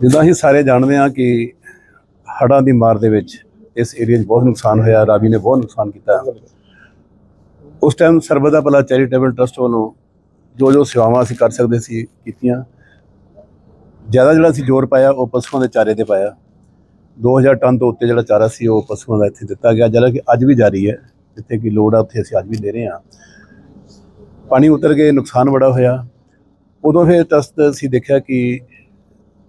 ਜਿੱਦਾਂ ਅਸੀਂ ਸਾਰੇ ਜਾਣਦੇ ਹਾਂ ਕਿ ਹੜ੍ਹਾਂ ਦੀ ਮਾਰ ਦੇ ਵਿੱਚ ਇਸ ਏਰੀਆ 'ਚ ਬਹੁਤ ਨੁਕਸਾਨ ਹੋਇਆ, ਰਾਵੀ ਨੇ ਬਹੁਤ ਨੁਕਸਾਨ ਕੀਤਾ। ਉਸ ਟਾਈਮ ਸਰਬਦਾ ਭਲਾ ਚੈਰੀਟੇਬਲ ਟਰਸਟ ਵੱਲੋਂ ਜੋ ਜੋ ਸੇਵਾਵਾਂ ਅਸੀਂ ਕਰ ਸਕਦੇ ਸੀ, ਕੀਤੀਆਂ। ਜ਼ਿਆਦਾ ਜਿਹੜਾ ਅਸੀਂ ਜ਼ੋਰ ਪਾਇਆ, ਉਹ ਪਸ਼ੂਆਂ ਦੇ ਚਾਰੇ ਤੇ ਪਾਇਆ। 2000 ਟਨ ਤੋਂ ਉੱਤੇ ਜਿਹੜਾ ਚਾਰਾ ਸੀ, ਉਹ ਪਸ਼ੂਆਂ ਦਾ ਇੱਥੇ ਦਿੱਤਾ ਗਿਆ। ਜਿਹੜਾ ਕਿ ਅੱਜ ਵੀ ਜਾਰੀ ਹੈ, ਜਿੱਥੇ ਕਿ ਲੋੜ ਆ, ਉੱਥੇ ਅਸੀਂ ਅੱਜ ਵੀ ਦੇ ਰਹੇ ਹਾਂ। ਪਾਣੀ ਉਤਰ ਕੇ ਨੁਕਸਾਨ ਬੜਾ ਹੋਇਆ। ਉਦੋਂ ਫਿਰ ਟਰਸਟ ਅਸੀਂ ਦੇਖਿਆ ਕਿ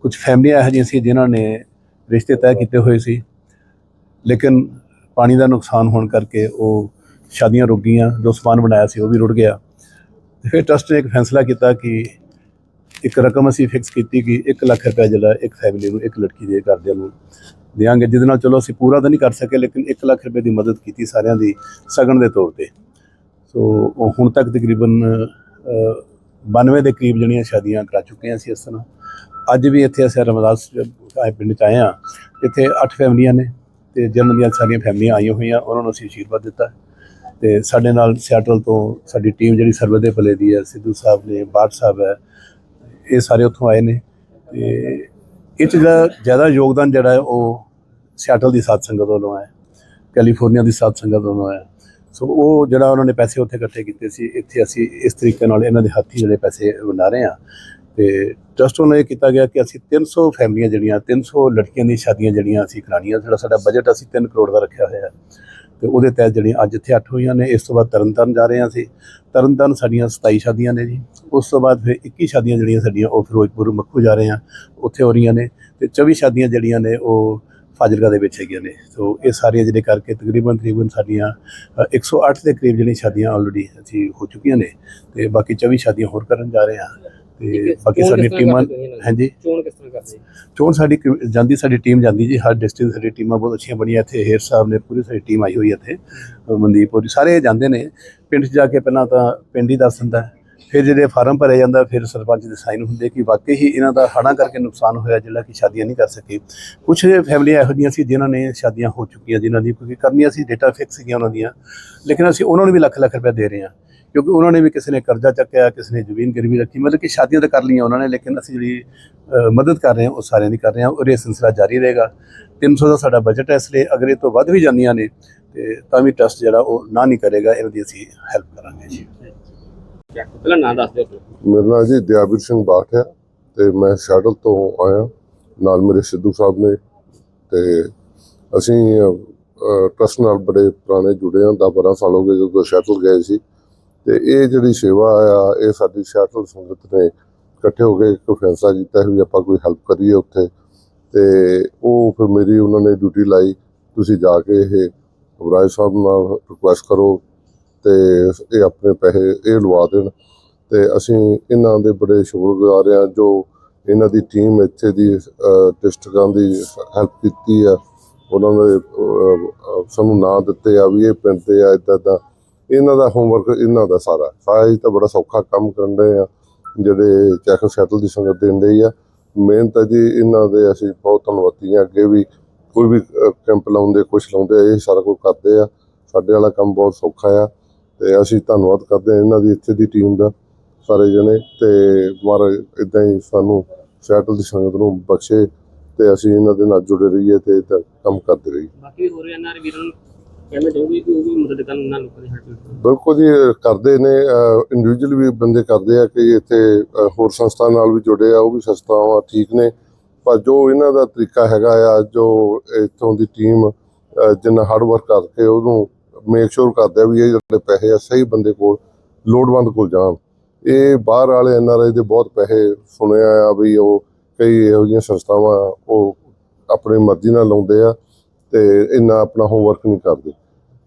ਕੁਝ ਫੈਮਲੀਆਂ ਇਹੋ ਜਿਹੀਆਂ ਸੀ ਜਿਨ੍ਹਾਂ ਨੇ ਰਿਸ਼ਤੇ ਤੈਅ ਕੀਤੇ ਹੋਏ ਸੀ। ਲੇਕਿਨ ਪਾਣੀ ਦਾ ਨੁਕਸਾਨ ਹੋਣ ਕਰਕੇ ਉਹ ਸ਼ਾਦੀਆਂ ਰੁਕ ਗਈਆਂ, ਜੋ ਸਮਾਨ ਬਣਾਇਆ ਸੀ ਉਹ ਵੀ ਰੁੜ ਗਿਆ। ਫਿਰ ਟਰਸਟ ਨੇ ਇੱਕ ਫੈਸਲਾ ਕੀਤਾ ਕਿ ਇੱਕ ਰਕਮ ਅਸੀਂ ਫਿਕਸ ਕੀਤੀ ਕਿ 1 ਲੱਖ ਰੁਪਏ ਜਿਹੜਾ ਇੱਕ ਫੈਮਿਲੀ ਨੂੰ, ਇੱਕ ਲੜਕੀ ਦੇ ਘਰਦਿਆਂ ਨੂੰ ਦਿਆਂਗੇ, ਜਿਹਦੇ ਨਾਲ ਚਲੋ ਅਸੀਂ ਪੂਰਾ ਤਾਂ ਨਹੀਂ ਕਰ ਸਕੇ, ਲੇਕਿਨ 1 ਲੱਖ ਰੁਪਏ ਦੀ ਮਦਦ ਕੀਤੀ ਸਾਰਿਆਂ ਦੀ ਸਗਨ ਦੇ ਤੌਰ ਤੇ। ਸੋ ਉਹ ਹੁਣ ਤੱਕ ਤਕਰੀਬਨ 92 ਦੇ ਕਰੀਬ ਜਿਹੜੀਆਂ ਸ਼ਾਦੀਆਂ ਕਰਾ ਚੁੱਕੇ ਹਾਂ ਅਸੀਂ ਇਸ ਤਰ੍ਹਾਂ। ਅੱਜ ਵੀ ਇੱਥੇ ਅਸੀਂ ਰਮਦਾਸ ਆਏ, ਪਿੰਡ ਚ ਆਏ ਹਾਂ। ਇੱਥੇ 8 ਫੈਮਲੀਆਂ ਨੇ ਤੇ ਜਿਨ੍ਹਾਂ ਦੀਆਂ ਸਾਰੀਆਂ ਫੈਮਲੀਆਂ ਆਈਆਂ ਹੋਈਆਂ, ਉਹਨਾਂ ਨੂੰ ਅਸੀਂ ਆਸ਼ੀਰਵਾਦ ਦਿੱਤਾ। ਤੇ ਸਾਡੇ ਨਾਲ ਸਿਆਟਲ ਤੋਂ ਸਾਡੀ ਟੀਮ ਜਿਹੜੀ ਸਰਵੇ ਭਲੇ ਦੀ ਹੈ, ਸਿੱਧੂ ਸਾਹਿਬ ਨੇ ਬਾਟ ਸਾਹਿਬ ਹੈ, ਇਹ ਸਾਰੇ ਉੱਥੋਂ ਆਏ ਨੇ। ਤੇ ਇਹ 'ਚ ਜ਼ਿਆਦਾ ਯੋਗਦਾਨ ਜਿਹੜਾ ਹੈ, ਉਹ ਸਿਆਟਲ ਦੀ ਸਾਥ ਸੰਗਤ ਵੱਲੋਂ ਹੈ ਕੈਲੀਫੋਰਨੀਆ ਦੀ ਸਾਥ ਸੰਗਤ ਵੱਲੋਂ ਹੈ। ਸੋ ਉਹ ਜਿਹੜਾ ਉਹਨਾਂ ਨੇ ਪੈਸੇ ਉੱਥੇ ਇਕੱਠੇ ਕੀਤੇ ਸੀ, ਇੱਥੇ ਅਸੀਂ ਇਸ ਤਰੀਕੇ ਨਾਲ ਇਹਨਾਂ ਦੇ ਹੱਥੀ ਜਿਹੜੇ ਪੈਸੇ ਵੰਡਾ ਰਹੇ ਹਾਂ। ਤੇ ਟਰਸਟ ਵੱਲੋਂ ਇਹ ਕੀਤਾ ਗਿਆ ਕਿ ਅਸੀਂ 300 ਫੈਮਲੀਆਂ ਜਿਹੜੀਆਂ 300 ਲੜਕੀਆਂ ਦੀਆਂ ਸ਼ਾਦੀਆਂ ਜਿਹੜੀਆਂ ਅਸੀਂ ਕਰਾਉਣੀਆਂ, ਜਿਹੜਾ ਸਾਡਾ ਬਜਟ ਅਸੀਂ 3 ਕਰੋੜ ਦਾ ਰੱਖਿਆ ਹੋਇਆ। ਹੈ ਤੇ ਉਹਦੇ ਤਹਿਤ ਜਿਹੜੀਆਂ ਅੱਜ ਇੱਥੇ 8 ਹੋਈਆਂ ਨੇ, ਇਸ ਤੋਂ ਬਾਅਦ ਤਰਨਤਾਰਨ ਜਾ ਰਹੇ ਹਾਂ ਅਸੀਂ। ਤਰਨਤਾਰਨ ਸਾਡੀਆਂ 27 ਸ਼ਾਦੀਆਂ ਨੇ ਜੀ। ਉਸ ਤੋਂ ਬਾਅਦ ਫਿਰ 21 ਸ਼ਾਦੀਆਂ ਜਿਹੜੀਆਂ ਸਾਡੀਆਂ, ਉਹ ਫਿਰੋਜ਼ਪੁਰ ਮੱਖੂ ਜਾ ਰਹੇ ਹਾਂ, ਉੱਥੇ ਹੋ ਰਹੀਆਂ ਨੇ। ਤੇ 24 ਸ਼ਾਦੀਆਂ ਜਿਹੜੀਆਂ ਨੇ, ਉਹ ਫਾਜ਼ਿਲਕਾ ਦੇ ਵਿੱਚ ਹੈਗੀਆਂ ਨੇ। ਸੋ ਇਹ ਸਾਰੀਆਂ ਜਿਹੜੇ ਕਰਕੇ ਤਕਰੀਬਨ ਤਕਰੀਬਨ ਸਾਡੀਆਂ ਅ, 108 ਦੇ ਕਰੀਬ ਜਿਹੜੀਆਂ ਸ਼ਾਦੀਆਂ ਆਲਰੇਡੀ ਅਸੀਂ ਹੋ ਚੁੱਕੀਆਂ ਨੇ ਤੇ ਬਾਕੀ 24 ਸ਼ਾਦੀਆਂ ਹੋਰ ਕਰਨ ਜਾ ਰਹੇ ਹਾਂ ਤੇ ਬਾਕੀ ਸਾਡੀ ਟੀਮਾਂ ਹਾਂਜੀ। ਚੋਣ ਕਿਸ ਤਰ੍ਹਾਂ ਕਰਦੇ ਚੋਣ ਸਾਡੀ ਜਾਂਦੀ ਸਾਡੀ ਟੀਮ ਜਾਂਦੀ ਜੀ ਹਰ ਡਿਸਟ੍ਰਿਕਟ ਸਾਡੀ ਟੀਮਾਂ ਬਹੁਤ ਅੱਛੀਆਂ ਬਣੀਆਂ ਇੱਥੇ। ਹੇਰ ਸਾਹਿਬ ਨੇ ਪੂਰੀ ਸਾਡੀ ਟੀਮ ਆਈ ਹੋਈ ਇੱਥੇ ਮਨਦੀਪ ਹੋਰੀ ਸਾਰੇ ਜਾਂਦੇ ਨੇ। ਪਿੰਡ 'ਚ ਜਾ ਕੇ ਪਹਿਲਾਂ ਤਾਂ ਪਿੰਡ ਹੀ ਦੱਸ ਦਿੰਦਾ। ਫਿਰ ਜਿਹੜੇ ਫਾਰਮ ਭਰਿਆ ਜਾਂਦਾ, ਫਿਰ ਸਰਪੰਚ ਦੇ ਸਾਈਨ ਹੁੰਦੇ ਕਿ ਵਾਕਈ ਹੀ ਇਹਨਾਂ ਦਾ ਹੜ੍ਹਾਂ ਕਰਕੇ ਨੁਕਸਾਨ ਹੋਇਆ, ਜਿਹੜਾ ਕਿ ਸ਼ਾਦੀਆਂ ਨਹੀਂ ਕਰ ਸਕੇ। ਕੁਝ ਫੈਮਲੀਆਂ ਇਹੋ ਜਿਹੀਆਂ ਸੀ ਜਿਨ੍ਹਾਂ ਨੇ ਸ਼ਾਦੀਆਂ ਹੋ ਚੁੱਕੀਆਂ, ਜਿਨ੍ਹਾਂ ਦੀ ਕਿਉਂਕਿ ਕਰਨੀਆਂ ਸੀ ਡੇਟਾ ਫਿਕਸ ਸੀਗੀਆਂ ਉਹਨਾਂ ਦੀਆਂ। ਲੇਕਿਨ ਅਸੀਂ ਉਹਨਾਂ ਨੂੰ ਵੀ ਲੱਖ ਲੱਖ ਰੁਪਏ ਦੇ ਰਹੇ ਹਾਂ, ਕਿਉਂਕਿ ਉਹਨਾਂ ਨੇ ਵੀ ਕਿਸੇ ਨੇ ਕਰਜ਼ਾ ਚੱਕਿਆ, ਕਿਸੇ ਨੇ ਜ਼ਮੀਨ ਗਿਰਵੀ ਰੱਖੀ, ਮਤਲਬ ਕਿ ਸ਼ਾਦੀਆਂ ਤਾਂ ਕਰ ਲਈਆਂ ਉਹਨਾਂ ਨੇ, ਲੇਕਿਨ ਅਸੀਂ ਜਿਹੜੀ ਮਦਦ ਕਰ ਰਹੇ ਹਾਂ, ਉਹ ਸਾਰਿਆਂ ਦੀ ਕਰ ਰਹੇ ਹਾਂ, ਔਰ ਇਹ ਸਿਲਸਿਲਾ ਜਾਰੀ ਰਹੇਗਾ। 300 ਦਾ ਸਾਡਾ ਬਜਟ ਹੈ ਇਸ ਲਈ, ਅਗਰ ਇਹ ਤੋਂ ਵੱਧ ਵੀ ਜਾਂਦੀਆਂ ਨੇ, ਤੇ ਤਾਂ ਵੀ ਟਰਸਟ ਜਿਹੜਾ ਉਹ ਨਾ ਨਹੀਂ ਕਰੇਗਾ ਇਹਨਾਂ ਦੀ ਅਸੀਂ ਹੈਲਪ ਕਰਾਂਗੇ ਜੀ। ਪਹਿਲਾਂ ਨਾਂ ਦੱਸ ਦਿਓ ਮੇਰਾ ਨਾਮ ਜੀ ਦਿਆਵੀਰ ਸਿੰਘ ਬਾਠ ਹੈ ਤੇ ਮੈਂ ਸ਼ਟਲ ਤੋਂ ਆਇਆ। ਨਾਲ ਮੇਰੇ ਸਿੱਧੂ ਸਾਹਿਬ ਨੇ ਤੇ ਅਸੀਂ ਟਰਸਟ ਨਾਲ ਬੜੇ ਪੁਰਾਣੇ ਜੁੜੇ ਹਾਂ 10 12 ਸਾਲ ਹੋ ਗਏ ਜਦੋਂ ਸ਼ਟਲ ਗਏ ਸੀ। ਤੇ ਇਹ ਜਿਹੜੀ ਸੇਵਾ ਆ, ਇਹ ਸਾਡੀ ਸ਼ਟਲ ਸੰਗਤ ਨੇ ਇਕੱਠੇ ਹੋ ਕੇ ਇੱਕ ਫੈਸਲਾ ਕੀਤਾ ਵੀ ਆਪਾਂ ਕੋਈ ਹੈਲਪ ਕਰੀਏ ਉੱਥੇ। ਤੇ ਉਹ ਫਿਰ ਮੇਰੀ, ਉਹਨਾਂ ਨੇ ਡਿਊਟੀ ਲਾਈ। ਤੁਸੀਂ ਜਾ ਕੇ ਇਹ ਅਬਰਾਜ ਸਾਹਿਬ ਨਾਲ ਰਿਕੁਐਸਟ ਕਰੋ। ਤੇ ਇਹ ਆਪਣੇ ਪੈਸੇ ਇਹ ਲਵਾ ਦੇਣ। ਤੇ ਅਸੀਂ ਇਹਨਾਂ ਦੇ ਬੜੇ ਸ਼ੁਕਰਗੁਜ਼ਾਰ ਹਾਂ ਜੋ ਇਹਨਾਂ ਦੀ ਟੀਮ ਇੱਥੇ ਦੀ ਡਿਸਟ੍ਰਿਕਾਂ ਦੀ ਹੈਲਪ ਕੀਤੀ ਆ। ਉਹਨਾਂ ਨੇ ਸਾਨੂੰ ਨਾਂ ਦਿੱਤੇ ਆ ਵੀ ਇਹ ਪਿੰਡ ਦੇ ਆ ਇਦਾਂ ਦਾ ਇਹਨਾਂ ਦਾ ਹੋਮਵਰਕ ਇਹਨਾਂ ਦਾ ਸਾਰਾ। ਸਾਰਾ ਹੀ ਤਾਂ ਬੜਾ ਸੌਖਾ ਕੰਮ ਕਰਨ ਦੇ ਆ, ਜਿਹੜੇ ਚੈਕ ਸੈਟਲ ਦੀ ਸੰਗਤ ਦੇਣ ਲਈ ਆ। ਮਿਹਨਤ ਹੈ ਜੀ ਇਹਨਾਂ ਦੇ ਅਸੀਂ ਬਹੁਤ ਧੰਨਵਾਦੀ ਹਾਂ, ਅੱਗੇ ਵੀ ਕੋਈ ਵੀ ਕੈਂਪ ਲਾਉਂਦੇ ਕੁਝ ਲਾਉਂਦੇ ਇਹ ਸਾਰਾ ਕੁਝ ਕਰਦੇ ਆ। ਸਾਡੇ ਵਾਲਾ ਕੰਮ ਬਹੁਤ ਸੌਖਾ ਆ। ਤੇ ਅਸੀਂ ਧੰਨਵਾਦ ਕਰਦੇ ਹਾਂ ਇਹਨਾਂ ਦੀ ਇੱਥੇ ਦੀ ਟੀਮ ਦਾ ਸਾਰੇ ਜਣੇ ਤੇ ਮਹਾਰਾਜ ਇਦਾਂ ਹੀ ਸਾਨੂੰ ਸੈਟਲ ਦੀ ਸੰਗਤ ਨੂੰ ਬਖਸ਼ੇ ਤੇ ਅਸੀਂ ਇਹਨਾਂ ਦੇ ਨਾਲ ਜੁੜੇ ਰਹੀਏ ਤੇ ਏਦਾਂ ਕੰਮ ਕਰਦੇ ਰਹੀਏ। ਬਾਕੀ ਹੋਰ ਇਹਨਾਂ ਦੇ ਵੀਰਾਂ ਨੂੰ ਕਹਿਣਾ ਚਾਹੂੰਗੀ ਕਿ ਉਹ ਵੀ ਮਦਦ ਕਰਨ ਨਾਲ ਲੋਕਾਂ ਦੀ ਹੈਲਪ ਕਰਨ ਬਿਲਕੁਲ ਜੀ ਕਰਦੇ ਨੇ ਇੰਡੀਵਿਜੂਅਲ ਵੀ ਬੰਦੇ ਕਰਦੇ ਆ ਕਿ ਇੱਥੇ ਹੋਰ ਸੰਸਥਾ ਨਾਲ ਵੀ ਜੁੜੇ ਆ ਉਹ ਵੀ ਸੰਸਥਾਵਾਂ ਠੀਕ ਨੇ। ਪਰ ਜੋ ਇਹਨਾਂ ਦਾ ਤਰੀਕਾ ਹੈਗਾ ਆ ਜੋ ਇੱਥੋਂ ਦੀ ਟੀਮ ਜਿੰਨਾ ਹਾਰਡ ਵਰਕ ਕਰਕੇ ਉਹਨੂੰ ਮੇਕ ਸ਼ੋਰ ਕਰਦੇ ਆ ਵੀ ਇਹ ਜਿਹੜੇ ਪੈਸੇ ਆ, ਸਹੀ ਬੰਦੇ ਕੋਲ, ਲੋੜਵੰਦ ਕੋਲ ਜਾਣ। ਇਹ ਬਾਹਰ ਵਾਲੇ ਐਨਆਰਆਈ ਦੇ ਬਹੁਤ ਪੈਸੇ ਸੁਣਿਆ ਆ ਵੀ ਉਹ ਕਈ ਇਹੋ ਜਿਹੀਆਂ ਸੰਸਥਾਵਾਂ ਉਹ ਆਪਣੀ ਮਰਜ਼ੀ ਨਾਲ ਲਾਉਂਦੇ ਆ ਤੇ ਇੰਨਾ ਆਪਣਾ ਹੋਮਵਰਕ ਨਹੀਂ ਕਰਦੇ।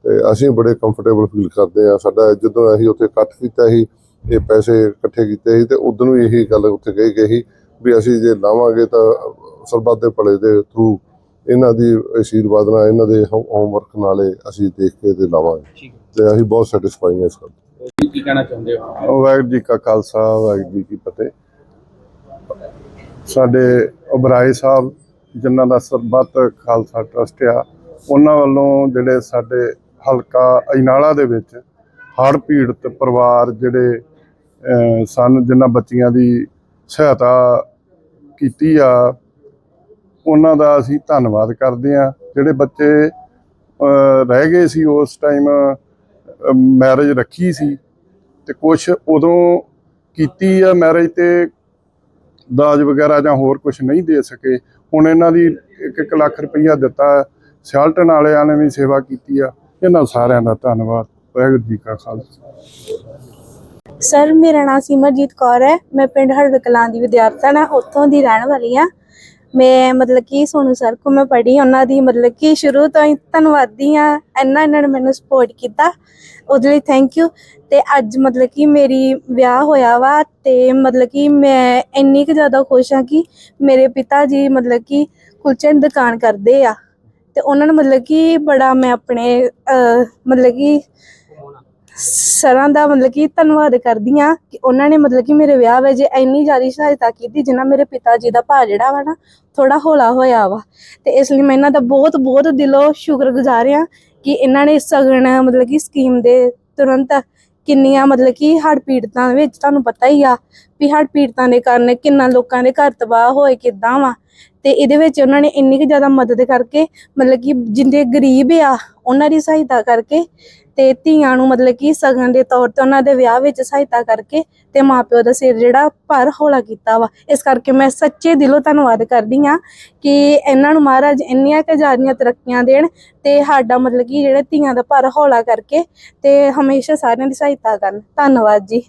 ਤੇ ਅਸੀਂ ਬੜੇ ਕੰਫਰਟੇਬਲ ਫੀਲ ਕਰਦੇ ਆ। ਸਾਡਾ ਜਦੋਂ ਅਸੀਂ ਉੱਥੇ ਇਕੱਠ ਕੀਤਾ ਸੀ, ਇਹ ਪੈਸੇ ਇਕੱਠੇ ਕੀਤੇ ਸੀ ਤੇ ਉਦੋਂ ਵੀ ਇਹੀ ਗੱਲ ਉੱਥੇ ਕਹੀ ਗਈ ਸੀ ਵੀ ਅਸੀਂ ਜੇ ਲਾਵਾਂਗੇ ਤਾਂ ਸਰਬੱਤ ਦੇ ਭਲੇ ਦੇ ਥਰੂ ਇਹਨਾਂ ਦੀ ਆਸ਼ੀਰਵਾਦ ਨਾਲ ਇਹਨਾਂ ਦੇ ਹੋਮਵਰਕ ਨਾਲੇ ਅਸੀਂ ਦੇਖ ਕੇ ਤੇ ਲਾਵਾਂਗੇ। ਤੇ ਅਸੀਂ ਬਹੁਤ ਸੈਟੀਸਫਾਈ ਹਾਂ ਇਸ ਗੱਲ ਤੋਂ। ਕੀ ਕਹਿਣਾ ਚਾਹੁੰਦੇ ਹੋ? ਵਾਹਿਗੁਰੂ ਜੀ ਕਾ ਖਾਲਸਾ ਵਾਹਿਗੁਰੂ ਜੀ ਕੀ ਫਤਿਹ। ਸਾਡੇ ਉਬਰਾਏ ਸਾਹਿਬ ਜਿਨ੍ਹਾਂ ਦਾ ਸਰਬੱਤ ਖਾਲਸਾ ਟਰਸਟ ਆ ਉਹਨਾਂ ਵੱਲੋਂ ਜਿਹੜੇ ਸਾਡੇ ਹਲਕਾ ਅਜਨਾਲਾ ਦੇ ਵਿੱਚ ਹੜ੍ਹ ਪੀੜਤ ਪਰਿਵਾਰ ਜਿਹੜੇ ਸਨ ਜਿਨ੍ਹਾਂ ਬੱਚੀਆਂ ਦੀ ਸਹਾਇਤਾ ਕੀਤੀ ਆ ਉਹਨਾਂ ਦਾ ਅਸੀਂ ਧੰਨਵਾਦ ਕਰਦੇ ਹਾਂ। ਜਿਹੜੇ ਬੱਚੇ ਰਹਿ ਗਏ ਸੀ ਉਸ ਟਾਈਮ ਮੈਰਿਜ ਰੱਖੀ ਸੀ ਤੇ ਕੁਝ ਉਦੋਂ ਕੀਤੀ ਆ ਮੈਰਿਜ ਤੇ ਦਾਜ ਵਗੈਰਾ ਜਾਂ ਹੋਰ ਕੁਝ ਨਹੀਂ ਦੇ ਸਕੇ। ਹੁਣ ਇਹਨਾਂ ਦੀ 1-1 ਲੱਖ ਰੁਪਈਆ ਦਿੱਤਾ, ਸਿਆਲਟਨ ਵਾਲਿਆਂ ਨੇ ਵੀ ਸੇਵਾ ਕੀਤੀ ਆ। ਇਹਨਾਂ ਸਾਰਿਆਂ ਦਾ ਧੰਨਵਾਦ। ਵਾਹਿਗੁਰੂ ਜੀ ਕਾ ਖਾਲਸਾ। ਸਰ ਮੇਰਾ ਨਾਮ ਸਿਮਰਜੀਤ ਕੌਰ ਹੈ। ਮੈਂ ਪਿੰਡ ਹਰੜ ਕਲਾਂ ਦੀ ਵਿਦਿਆਰਥਣ ਹਾਂ। ਉੱਥੋਂ ਦੀ ਰਹਿਣ ਵਾਲੀ ਹਾਂ। ਮੈਂ ਮਤਲਬ ਕਿ ਸੋਨੂ ਸਰ ਕੋ ਮੈਂ ਪੜ੍ਹੀ ਉਹਨਾਂ ਦੀ ਮਤਲਬ ਕਿ ਸ਼ੁਰੂ ਤੋਂ ਹੀ ਧੰਨਵਾਦੀ ਹਾਂ ਇੰਨਾ ਇਹਨਾਂ ਨੇ ਮੈਨੂੰ ਸਪੋਰਟ ਕੀਤਾ। ਉਹਦੇ ਲਈ ਥੈਂਕ ਯੂ ਤੇ ਅੱਜ ਮਤਲਬ ਕਿ ਮੇਰੀ ਵਿਆਹ ਹੋਇਆ ਵਾ ਤੇ ਮਤਲਬ ਕਿ ਮੈਂ ਇੰਨੀ ਕੁ ਜ਼ਿਆਦਾ ਖੁਸ਼ ਹਾਂ ਕਿ ਮੇਰੇ ਪਿਤਾ ਜੀ ਮਤਲਬ ਕਿ ਕੁਲਚੇ ਦੀ ਦੁਕਾਨ ਕਰਦੇ ਆ। ਤੇ ਉਹਨਾਂ ਨੇ ਮਤਲਬ ਕਿ ਬੜਾ ਮੈਂ ਆਪਣੇ ਅਹ, ਮਤਲਬ ਕਿ ਸਰਾਂ ਦਾ ਮਤਲਬ ਕਿ ਧੰਨਵਾਦ ਕਰਦੀ ਆ ਕਿ ਉਹਨਾਂ ਨੇ ਮਤਲਬ ਕਿ ਮੇਰੇ ਵਿਆਹ ਵਿੱਚ ਇੰਨੀ ਜ਼ਿਆਦਾ ਸਹਾਇਤਾ ਕੀਤੀ, ਜਿੰਨਾ ਮੇਰੇ ਪਿਤਾ ਜੀ ਦਾ ਭਾਰ ਜਿਹੜਾ ਵਾ ਨਾ ਥੋੜਾ ਹੌਲਾ ਹੋਇਆ ਵਾ। ਤੇ ਇਸ ਲਈ ਮੈਂ ਇਹਨਾਂ ਦਾ ਬਹੁਤ ਬਹੁਤ ਦਿਲੋਂ ਸ਼ੁਕਰਗੁਜ਼ਾਰ ਆ ਕਿ ਇਹਨਾਂ ਨੇ ਸਗਨ ਮਤਲਬ ਕਿ ਸਕੀਮ ਦੇ ਤੁਰੰਤ ਕਿੰਨੀਆਂ ਮਤਲਬ ਕਿ ਹੜ੍ਹ ਪੀੜਤਾਂ ਵਿੱਚ ਤੁਹਾਨੂੰ ਪਤਾ ਹੀ ਆ ਵੀ ਹੜ੍ਹ ਪੀੜਤਾਂ ਦੇ ਕਾਰਨ ਕਿੰਨਾ ਲੋਕਾਂ ਦੇ ਘਰ ਤਬਾਹ ਹੋਏ ਕਿੱਦਾਂ ਵਾ। ਤੇ ਇਹਦੇ ਵਿੱਚ ਉਹਨਾਂ ਨੇ ਇੰਨੀ ਕੁ ਜ਼ਿਆਦਾ ਮਦਦ ਕਰਕੇ ਮਤਲਬ ਕਿ ਜਿੰਦੇ ਗਰੀਬ ਆ, ਉਹਨਾਂ ਦੀ ਸਹਾਇਤਾ ਕਰਕੇ ਤੇ ਧੀਆਂ ਨੂੰ ਮਤਲਬ ਕਿ ਸਗਨ ਦੇ ਤੌਰ ਤੇ ਉਹਨਾਂ ਦੇ ਵਿਆਹ ਵਿੱਚ ਸਹਾਇਤਾ ਕਰਕੇ ਤੇ ਮਾਪਿਓ ਦਾ ਸਿਰ ਜਿਹੜਾ ਭਰ ਹੌਲਾ ਕੀਤਾ ਵਾ। ਇਸ ਕਰਕੇ ਮੈਂ ਸੱਚੇ ਦਿਲੋਂ ਧੰਨਵਾਦ ਕਰਦੀ ਆ ਕਿ ਇਹਨਾਂ ਨੂੰ ਮਹਾਰਾਜ ਇੰਨੀਆਂ ਕੁ ਜ਼ਿਆਦੀਆਂ ਤਰੱਕੀਆਂ ਦੇਣ ਤੇ ਸਾਡਾ ਮਤਲਬ ਕਿ ਜਿਹੜੇ ਧੀਆਂ ਦਾ ਭਰ ਹੌਲਾ ਕਰਕੇ ਤੇ ਹਮੇਸ਼ਾ ਸਾਰਿਆਂ ਦੀ ਸਹਾਇਤਾ ਕਰਨ। ਧੰਨਵਾਦ ਜੀ।